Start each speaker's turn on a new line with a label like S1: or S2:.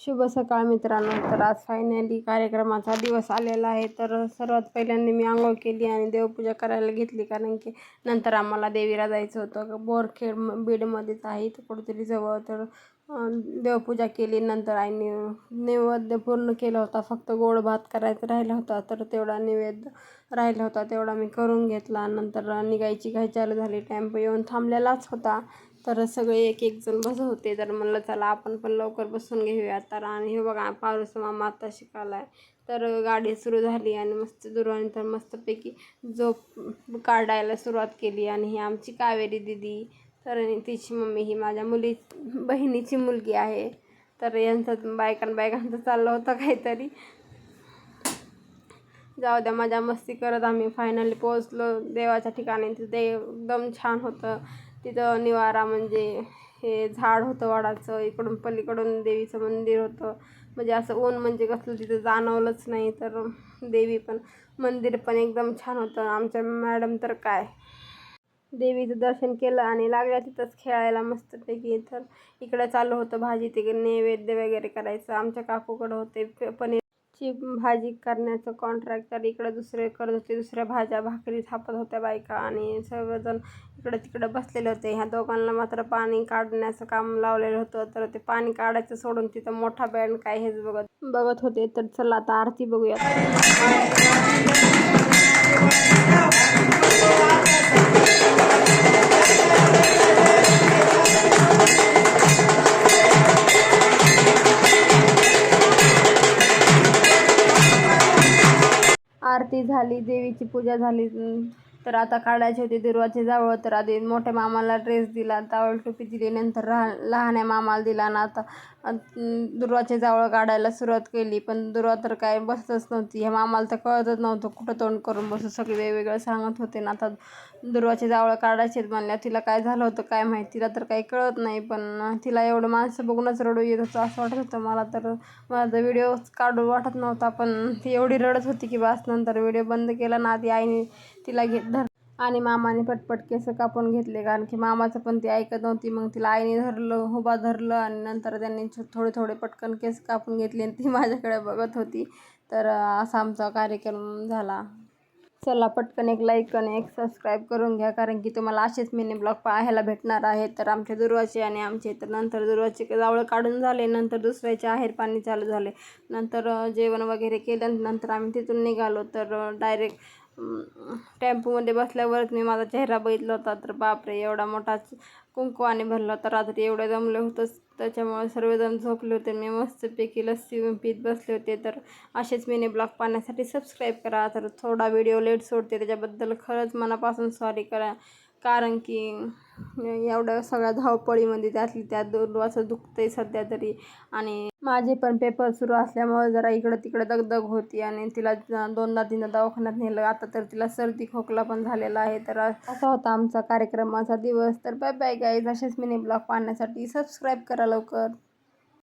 S1: शुभ सकाळ मित्रांनो. तर आज फायनली कार्यक्रमाचा दिवस आलेला आहे. तर सर्वात पहिल्यांदा मी आंघोळ केली आणि देवपूजा करायला घेतली. कारण की नंतर आम्हाला देवीला जायचं होतं. बोरखेड बीडमध्येच आहे. तर कुठेतरी जवळ. तर देवपूजा केली. नंतर आईने नैवेद्य पूर्ण केला होता. फक्त गोड भात करायचा राहिला होता. तर तेवढा नैवेद्य राहिला होता. तेवढा मी करून घेतला. नंतर निघायची घाई चालू झाली टेम्पो येऊन थांबलेलाच होता. तर सगळे एक एक जण बसत होते. तर म्हणलं चला आपण पण लवकर बसून घेऊया तर आणि हे बघा पारूस मामा आता शिकायला आहे तर गाडी सुरू झाली आणि मस्त दुरवानी तर मस्तपैकी झोप काढायला सुरुवात केली. आणि ही आमची कावेरी दिदी तर आणि तिची मम्मी ही माझ्या मुली बहिणीची मुलगी आहे. तर यांचं बायकां बायकांचं चाललं होतं काहीतरी. जाऊ द्या मजा मस्ती करत आम्ही फायनली पोहोचलो. देवाच्या ठिकाणी तिथे एकदम छान होतं. तिथं निवारा म्हणजे हे झाड होतं वडाचं इकडून पलीकडून देवीचं मंदिर होतं. म्हणजे असं ऊन म्हणजे कसलं तिथं जाणवलंच नाही तर देवी पण मंदिर पण एकदम छान होतं. आमच्या मॅडम तर काय देवीचं दर्शन केलं आणि लागल्या तिथंच खेळायला मस्तपैकी. तर इकडं चालू होतं भाजी तिकडे नैवेद्य वगैरे करायचं. आमच्या काकूकडं होते प- ची भाजी करण्याचं कॉन्ट्रॅक्ट तर इकडं दुसरे करत होते दुसऱ्या भाज्या भाकरी थापत होत्या बायका आणि सर्वजण इकडं तिकडं बसलेले होते. ह्या दोघांना मात्र पाणी काढण्याचं काम लावलेलं होतं तर ते पाणी काढायचं सोडून तिथं मोठा बँड काय हेच बघत बघत होते. तर चला आता आरती बघूया आरती झाली देवीची पूजा झाली तर आता काढायचे होते दुर्वाचे जावळ तर आधी मोठ्या मामाला ड्रेस दिला जावळ टोपी दिली नंतर राह लहान्या मामाला दिला ना आता अं, दुर्वाचे जावळ काढायला सुरुवात केली. पण दुर्वा तर काय बसतच नव्हती. ह्या मामाला तर कळतच नव्हतं. कुठं तोंड करून बसू? सगळे वेगवेगळं सांगत होते. ना आता दुर्वाचे जावळ काढायचे म्हणल्या तिला काय झालं होतं काय माहिती? तिला तर काही कळत नाही. पण तिला एवढं माणसं बघूनच रडू येत होतं असं वाटत होतं मला. तर माझा व्हिडिओ काढू वाटत नव्हता. पण ती एवढी रडत होती की बस नंतर व्हिडिओ बंद केला ना आधी आईने तिला घेत धर. आणि मामाने पटपट केस कापून घेतले कारण की मामाचं पण ती ऐकत नव्हती. मग तिला आईने धरलं उभा धरलं आणि नंतर त्यांनी थोडे थोडे पटकन केस कापून घेतले आणि ती माझ्याकडे बघत होती. तर असा आमचा कार्यक्रम झाला. चला पटकन एक लाईक आणि एक सबस्क्राईब करून घ्या कारण की तुम्हाला असेच मिनी ब्लॉग पाहायला भेटणार आहे तर आमच्या दुर्वाचे आणि आमचे तर नंतर दुर्वाचे जावळं काढून झाले नंतर दुसऱ्याचे आहेर पाणी चालू झाले. नंतर जेवण वगैरे केलं नंतर आम्ही तिथून निघालो. तर डायरेक्ट टेम्पोमध्ये बसल्यावरच मी माझा चेहरा बघितला होता तर बापरे एवढा मोठा कुंकवाने भरला होता. रात्री एवढं जमले होतंच त्याच्यामुळे सर्वजण झोपले होते. मी मस्तपैकी लस्सी पीत बसले होते. तर असेच मिनी ब्लॉग पाहण्यासाठी सबस्क्राईब करा. तर थोडा व्हिडिओ लेट सोडते. त्याच्याबद्दल खरंच मनापासून सॉरी करा. कारण की एवढं सगळ्या धावपळीमध्ये त्यातली त्यात दुर्वाचं आहे सध्या तरी. आणि माझे पण पेपर सुरू असल्यामुळे जरा इकडं तिकडं दगदग होती आणि तिला दोनदा तीनदा दवाखान्यात नेलं. आता तर तिला सर्दी खोकला पण झालेला आहे. तर असा होता आमचा कार्यक्रमाचा दिवस. तर बाय बाय गाईज असेच मिनी ब्लॉग पाहण्यासाठी सबस्क्राईब करा लवकर.